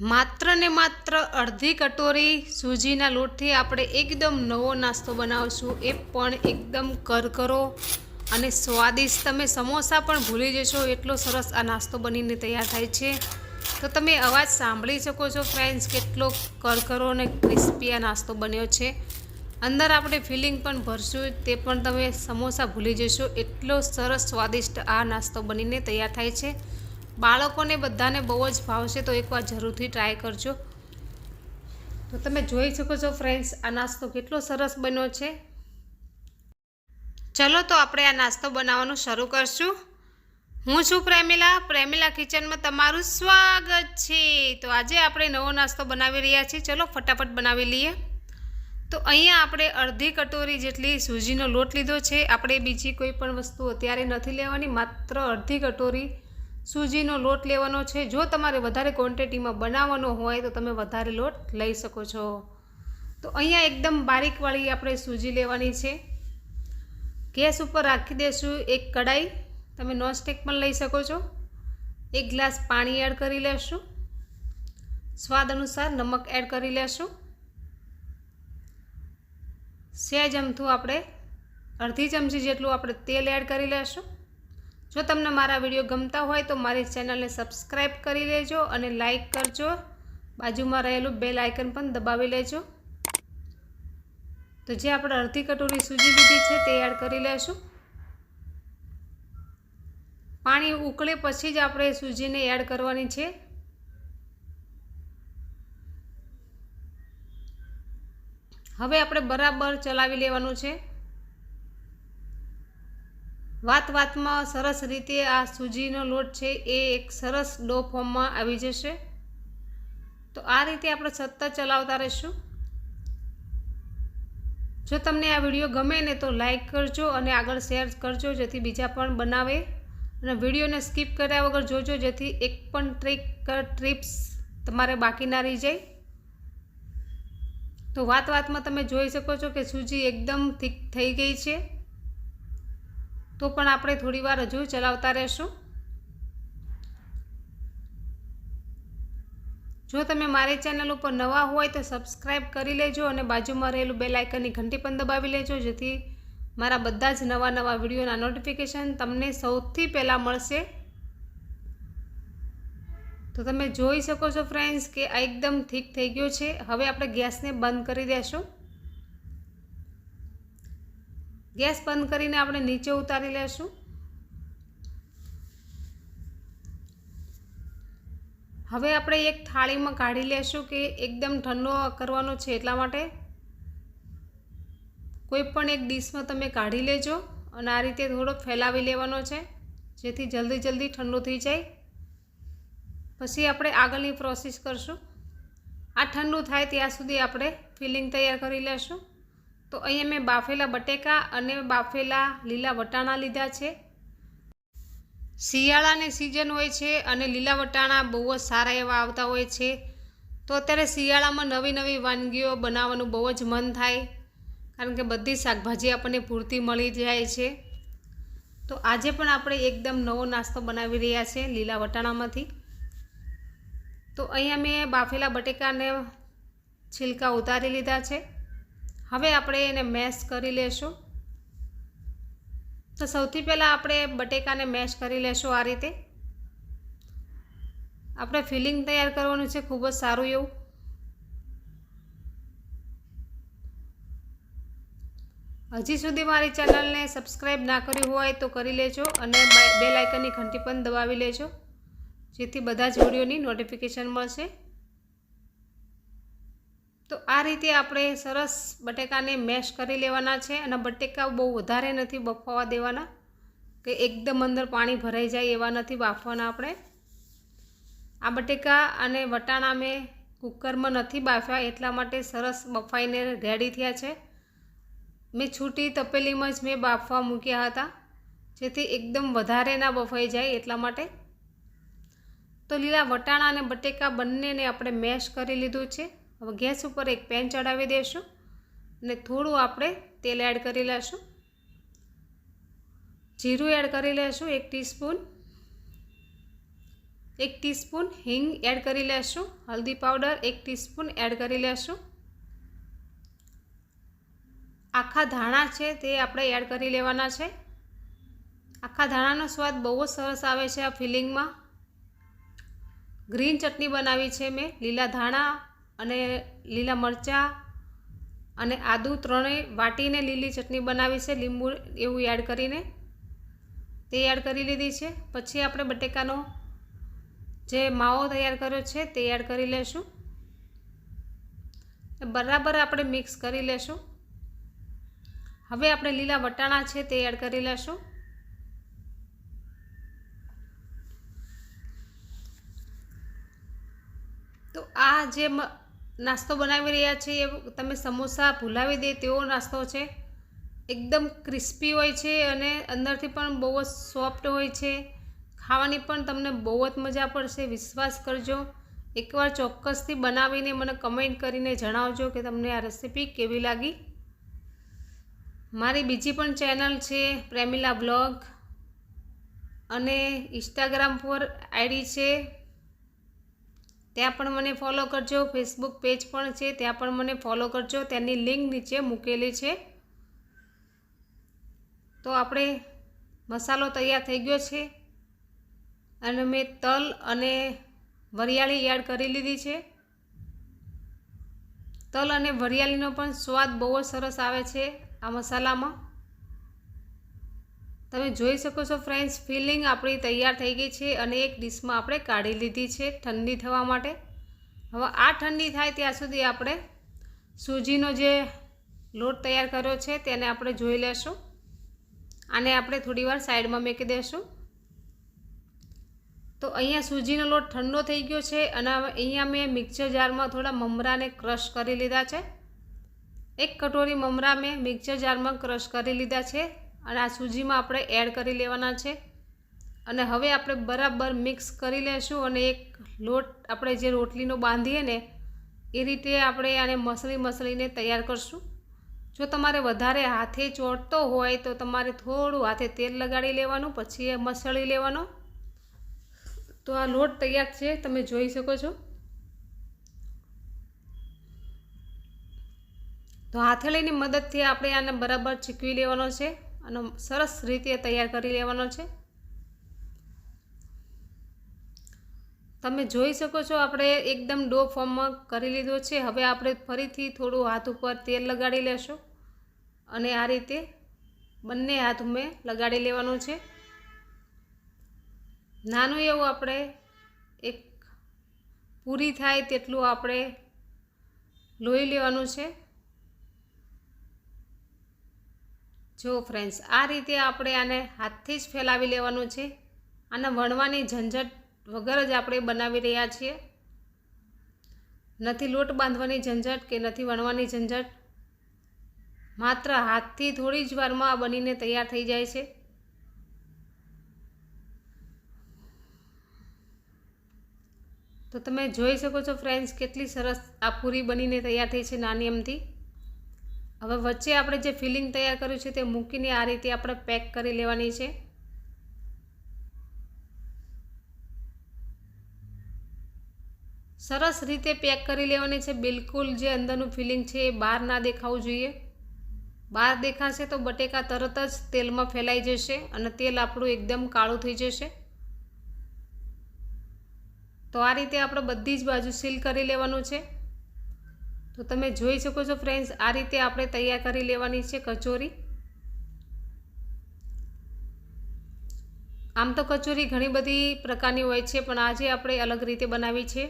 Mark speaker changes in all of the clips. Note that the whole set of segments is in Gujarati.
Speaker 1: માત્ર ને માત્ર અડધી કટોરી સૂજીના લોટથી આપણે એકદમ નવો નાસ્તો બનાવશું. એ પણ એકદમ કરકરો અને સ્વાદિષ્ટ. તમે સમોસા પણ ભૂલી જશો, એટલો સરસ આ નાસ્તો બનીને તૈયાર થાય છે. તો તમે અવાજ સાંભળી શકો છો, ફ્રેન્ડ્સ, કેટલો કરકરો અને ક્રિસ્પી આ નાસ્તો બન્યો છે. અંદર આપણે ફિલિંગ પણ ભરશું, તે પણ તમે સમોસા ભૂલી જશો. એટલો સરસ સ્વાદિષ્ટ આ નાસ્તો બનીને તૈયાર થાય છે. બાળકોને બધાને બહુ જ ભાવશે તો એકવાર જરૂરથી ટ્રાય કરજો. તો તમે જોઈ શકો છો ફ્રેન્ડ્સ આ નાસ્તો કેટલો સરસ બન્યો છે. ચલો તો આપણે આ નાસ્તો બનાવવાનું શરૂ કરશું. હું છું પ્રેમિલા પ્રેમિલા કિચનમાં તમારું સ્વાગત છે. તો આજે આપણે નવો નાસ્તો બનાવી રહ્યા છીએ. ચલો ફટાફટ બનાવી લઈએ. તો અહીંયા આપણે અડધી કટોરી જેટલી સૂજીનો લોટ લીધો છે. આપણે બીજી કોઈ પણ વસ્તુ અત્યારે નથી લેવાની, માત્ર અડધી કટોરી સૂજીનો લોટ લેવાનો છે. જો તમારે વધારે ક્વોન્ટિટીમાં બનાવવાનો હોય તો તમે વધારે લોટ લઈ શકો છો. તો અહીંયા એકદમ બારીકવાળી આપણે સૂજી લેવાની છે. ગેસ ઉપર રાખી દેશું એક કડાઈ. તમે નોનસ્ટિક પણ લઈ શકો છો. એક ગ્લાસ પાણી એડ કરી લેશું. સ્વાદ અનુસાર નમક એડ કરી લેશું. સહેજ અમથું આપણે અડધી ચમચી જેટલું આપણે તેલ એડ કરી લેશું. જો તમને મારા વીડિયો ગમતા હોય તો મારી ચેનલને સબસ્ક્રાઈબ કરી લેજો અને લાઈક કરજો. બાજુમાં રહેલું બેલ આઇકન પણ દબાવી લેજો. તો જે આપણે અડધી કટોરી સૂજી લીધી છે તે એડ કરી લેશું. પાણી ઉકળે પછી જ આપણે સૂજીને એડ કરવાની છે. હવે આપણે બરાબર ચલાવી લેવાનું છે. વાત વાતમાં સરસ રીતે આ સૂજીનો લોટ છે એ એક સરસ ડો ફોર્મમાં આવી જશે. તો આ રીતે આપણે સતત ચલાવતા રહીશું. જો તમને આ વીડિયો ગમે ને તો લાઈક કરજો અને આગળ શેર કરજો, જેથી બીજા પણ બનાવે. અને વિડીયોને સ્કીપ કર્યા વગર જોજો, જેથી એક પણ ટ્રીક ટ્રીપ્સ તમારે બાકી ના રહી જાય. તો વાત વાતમાં તમે જોઈ શકો છો કે સૂજી એકદમ થીક થઈ ગઈ છે. તો પણ આપણે થોડી વાર હજુ ચલાવતા રહેશું. જો તમે મારી ચેનલ ઉપર નવા હોય તો સબસ્ક્રાઈબ કરી લેજો અને બાજુમાં રહેલું બેલ આઇકનની ઘંટી પણ દબાવી લેજો, જેથી મારા બધા જ નવા નવા વિડીયોના નોટિફિકેશન તમને સૌથી પહેલાં મળશે. તો તમે જોઈ શકો છો ફ્રેન્ડ્સ કે આ એકદમ ઠીક થઈ ગયો છે. હવે આપણે ગેસને બંધ કરી દેશું. ગેસ બંધ કરીને આપણે નીચે ઉતારી લેશું. હવે આપણે એક થાળીમાં કાઢી લેશું કે એકદમ ઠંડો કરવાનો છે એટલા માટે. કોઈ પણ એક ડીશમાં તમે કાઢી લેજો અને આ રીતે થોડો ફેલાવી લેવાનો છે, જેથી જલ્દી જલ્દી ઠંડુ થઈ જાય. પછી આપણે આગળની પ્રોસેસ કરશું. આ ઠંડુ થાય ત્યાં સુધી આપણે ફિલિંગ તૈયાર કરી લેશું. તો અહીંયા મેં બાફેલા બટેકા અને બાફેલા લીલા વટાણા લીધા છે. શિયાળાની સિઝન હોય છે અને લીલા વટાણા બહુ જ સારા એવા આવતા હોય છે. તો અત્યારે શિયાળામાં નવી નવી વાનગીઓ બનાવવાનું બહુ જ મન થાય, કારણ કે બધી શાકભાજી આપણને પૂરતી મળી જાય છે. તો આજે પણ આપણે એકદમ નવો નાસ્તો બનાવી રહ્યા છે લીલા વટાણામાંથી. તો અહીંયા મેં બાફેલા બટેકાને છિલકા ઉતારી લીધા છે. હવે આપણે એને મેશ કરી લેશું. તો સૌથી પહેલાં આપણે બટેકાને મેશ કરી લેશું આ રીતે. આપણે ફિલિંગ તૈયાર કરવાનું છે ખૂબ જ સારું એવું. હજી સુધી મારી ચેનલને સબસ્ક્રાઈબ ના કરી હોય તો કરી લેજો અને બે લાઇકનની ઘંટી પણ દબાવી લેજો, જેથી બધા જ વિડીયોની નોટિફિકેશન મળશે. તો આ રીતે આપણે સરસ બટેકાને મેશ કરી લેવાના છે અને બટેકા બહુ વધારે નથી બફાવા દેવાના, કે એકદમ અંદર પાણી ભરાઈ જાય એવા નથી બાફવાના આપણે. આ બટેકા અને વટાણા મેં કુકરમાં નથી બાફ્યા, એટલા માટે સરસ બફાઈને રેડી થયા છે. મેં છૂટી તપેલીમાં જ મેં બાફવા મૂક્યા હતા, જેથી એકદમ વધારે ના બફાઈ જાય એટલા માટે. તો લીલા વટાણા અને બટેકા બંનેને આપણે મેશ કરી લીધું છે. હવે ગેસ ઉપર એક પેન ચડાવી દઈશું અને થોડું આપણે તેલ એડ કરી લઈશું જીરું એડ કરી લઈશું એક ટીસ્પૂન. એક ટીસ્પૂન હિંગ એડ કરી લેશું. હલ્દી પાવડર એક ટીસ્પૂન એડ કરી લેશું. આખા ધાણા છે તે આપણે એડ કરી લેવાના છે. આખા ધાણાનો સ્વાદ બહુ જ સરસ આવે છે આ ફિલિંગમાં. ગ્રીન ચટણી બનાવી છે મેં લીલા ધાણા અને લીલા મરચાં અને આદું ત્રણેય વાટીને લીલી ચટણી બનાવી છે, લીંબુ એવું એડ કરીને. તે એડ કરી લીધી છે. પછી આપણે બટેકાનો જે માવો તૈયાર કર્યો છે તે એડ કરી લેશું. બરાબર આપણે મિક્સ કરી લેશું. હવે આપણે લીલા વટાણા છે તે એડ કરી લેશું. તો આ જે નાસ્તો બનાવી રહ્યા છીએ તમે સમોસા ભૂલાવી દે તેવો નાસ્તો છે. એકદમ ક્રિસ્પી હોય છે અને અંદરથી પણ બહુ જ સોફ્ટ હોય છે. ખાવાની પણ તમને બહુ જ મજા પડશે, વિશ્વાસ કરજો. એકવાર ચોક્કસથી બનાવીને મને કમેન્ટ કરીને જણાવજો કે તમને આ રેસીપી કેવી લાગી. મારી બીજી પણ ચેનલ છે, પ્રેમિલા બ્લોગ અને ઇન્સ્ટાગ્રામ પર આઈડી છે ત્યાં પણ મને ફોલો કરજો. ફેસબુક પેજ પણ છે, ત્યાં પણ મને ફોલો કરજો. તેની લિંક નીચે મૂકેલી છે. તો આપણે મસાલો તૈયાર થઈ ગયો છે. અને મેં તલ અને વરિયાળી એડ કરી લીધી છે. તલ અને વરિયાળીનો પણ સ્વાદ બહુ જ સરસ આવે છે આ મસાલામાં. તમે જોઈ શકો છો ફ્રેન્ડ્સ ફિલિંગ આપણી તૈયાર થઈ ગઈ છે અને એક ડીશમાં આપણે કાઢી લીધી છે ઠંડી થવા માટે. હવે આ ઠંડી થાય ત્યાં સુધી આપણે સૂજીનો જે લોટ તૈયાર કર્યો છે તેને આપણે જોઈ લેશું. આને આપણે થોડીવાર સાઈડમાં મૂકી દઈશું તો અહીંયા સૂજીનો લોટ ઠંડો થઈ ગયો છે અને હવે અહીંયા મેં મિક્સર જારમાં થોડા મમરાને ક્રશ કરી લીધા છે. એક કટોરી મમરા મેં મિક્સર જારમાં ક્રશ કરી લીધા છે. અને આ સૂજીમાં આપણે એડ કરી લેવાના છે. અને હવે આપણે બરાબર મિક્સ કરી લેશું અને એક લોટ, આપણે જે રોટલીનો બાંધીએ ને, એ રીતે આપણે આને મસળી મસળીને તૈયાર કરશું. જો તમારે વધારે હાથે ચોટતો હોય તો તમારે થોડું હાથે તેલ લગાડી લેવાનું, પછી એ મસળી લેવાનો. તો આ લોટ તૈયાર છે, તમે જોઈ શકો છો. તો હાથેળીની મદદથી આપણે આને બરાબર ચીકવી લેવાનો છે. અને સરસ રીતે તૈયાર કરી લેવાનો છે. તમે જોઈ શકો છો આપણે એકદમ ડો ફોર્મમાં કરી લીધો છે. હવે આપણે ફરીથી થોડું હાથ ઉપર તેલ લગાડી લેશું અને આ રીતે બંને હાથ મેં લગાડી લેવાનું છે. નાનું એવું આપણે એક પૂરી થાય તેટલું આપણે લોહી લેવાનું છે. જો ફ્રેન્ડ્સ આ રીતે આપણે આને હાથથી જ ફેલાવી લેવાનું છે. આને વણવાની ઝંઝટ વગર જ આપણે બનાવી રહ્યા છીએ. નથી લોટ બાંધવાની ઝંઝટ કે નથી વણવાની ઝંઝટ, માત્ર હાથથી થોડી જ વારમાં આ બનીને તૈયાર થઈ જાય છે. તો તમે જોઈ શકો છો ફ્રેન્ડ્સ કેટલી સરસ આ પૂરી બનીને તૈયાર થઈ છે નાની એમથી હવે વચ્ચે આપણે જે ફિલિંગ તૈયાર કર્યું છે તે મૂકીને આ રીતે આપણે પેક કરી લેવાની છે. સરસ રીતે પેક કરી લેવાની છે. બિલકુલ જે અંદરનું ફિલિંગ છે એ બહાર ના દેખાવું જોઈએ. બહાર દેખાશે તો બટેકા તરત જ તેલમાં ફેલાઈ જશે અને તેલ આપણું એકદમ કાળું થઈ જશે. તો આ રીતે આપણે બધી જ બાજુ સીલ કરી લેવાનું છે. તો તમે જોઈ શકો છો ફ્રેન્ડ્સ, આ રીતે આપણે તૈયાર કરી લેવાની છે કચોરી. આમ તો કચોરી ઘણી બધી પ્રકારની હોય છે, પણ આજે આપણે અલગ રીતે બનાવી છે.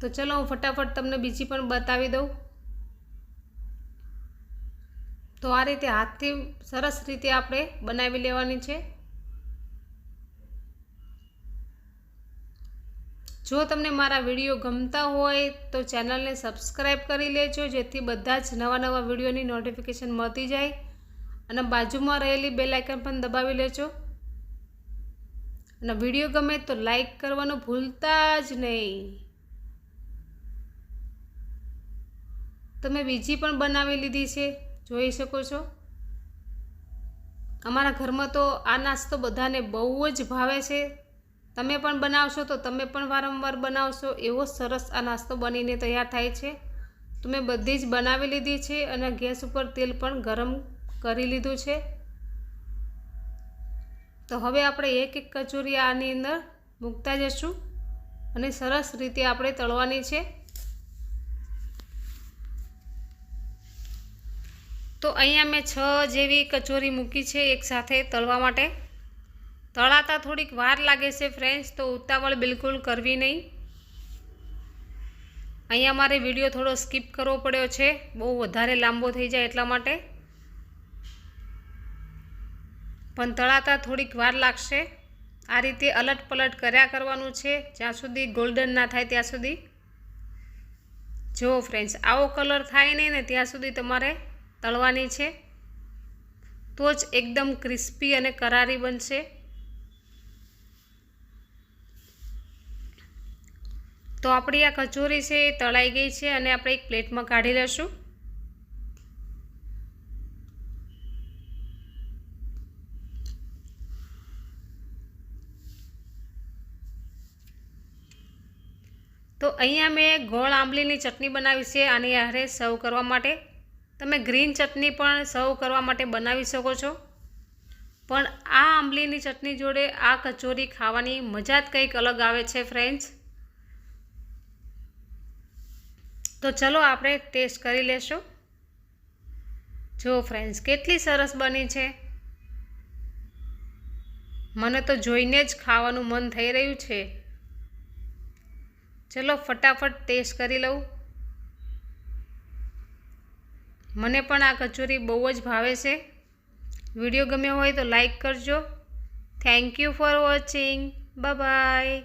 Speaker 1: તો ચલો હું ફટાફટ તમને બીજી પણ બતાવી દઉં. તો આ રીતે હાથથી સરસ રીતે આપણે બનાવી લેવાની છે. જો તમને મારા વીડિયો ગમતા હોય તો ચેનલને સબસ્ક્રાઈબ કરી લેજો, જેથી બધા જ નવા નવા વિડીયોની નોટિફિકેશન મળતી જાય. અને બાજુમાં રહેલી બેલ આઇકન પણ દબાવી લેજો. અને વીડિયો ગમે તો લાઈક કરવાનું ભૂલતા જ નહીં. તમે બીજી પણ બનાવી લીધી છે, જોઈ શકો છો. અમારા ઘરમાં તો આ નાસ્તો બધાને બહુ જ ભાવે છે. તમે પણ બનાવશો તો તમે પણ વારંવાર બનાવશો, એવો સરસ આ નાસ્તો બનીને તૈયાર થાય છે. તો મેં બધી જ બનાવી લીધી છે અને ગેસ ઉપર તેલ પણ ગરમ કરી લીધું છે. તો હવે આપણે એક એક કચોરી આની અંદર મૂકતા જશું અને સરસ રીતે આપણે તળવાની છે. તો અહીંયા મેં છ જેવી કચોરી મૂકી છે એકસાથે તળવા માટે. તળાતા થોડીક વાર લાગે છે ફ્રેન્ડ્સ તો ઉતાવળ બિલકુલ કરવી નહીં. અહીંયા મારે વીડિયો થોડો સ્કીપ કરવો પડ્યો છે, બહુ વધારે લાંબો થઈ જાય એટલા માટે. પણ તળાતા થોડીક વાર લાગશે. આ રીતે અલટ પલટ કર્યા કરવાનું છે, જ્યાં સુધી ગોલ્ડન ના થાય ત્યાં સુધી. જો ફ્રેન્ડ્સ આવો કલર થાય નહીં ને ત્યાં સુધી તમારે તળવાની છે. તો જ એકદમ ક્રિસ્પી અને કરારી બનશે. તો આપણી આ કચોરી છે એ તળાઈ ગઈ છે અને આપણે એક પ્લેટમાં કાઢી લઈશું. તો અહીંયા મેં ગોળ આંબલીની ચટણી બનાવી છે, આની હારે સર્વ કરવા માટે. તમે ગ્રીન ચટણી પણ સર્વ કરવા માટે બનાવી શકો છો. પણ આ આંબલીની ચટણી જોડે આ કચોરી ખાવાની મજા જ કંઈક અલગ આવે છે ફ્રેન્ડ્સ તો ચલો આપણે ટેસ્ટ કરી લેશું. જો ફ્રેન્ડ્સ, કેટલી સરસ બની છે. મને તો જોઈને જ ખાવાનું મન થઈ રહ્યું છે. ચલો ફટાફટ ટેસ્ટ કરી લઉં. મને પણ આ કચોરી બહુ જ ભાવે છે. વીડિયો ગમ્યો હોય તો લાઈક કરજો. Thank you for watching. Bye.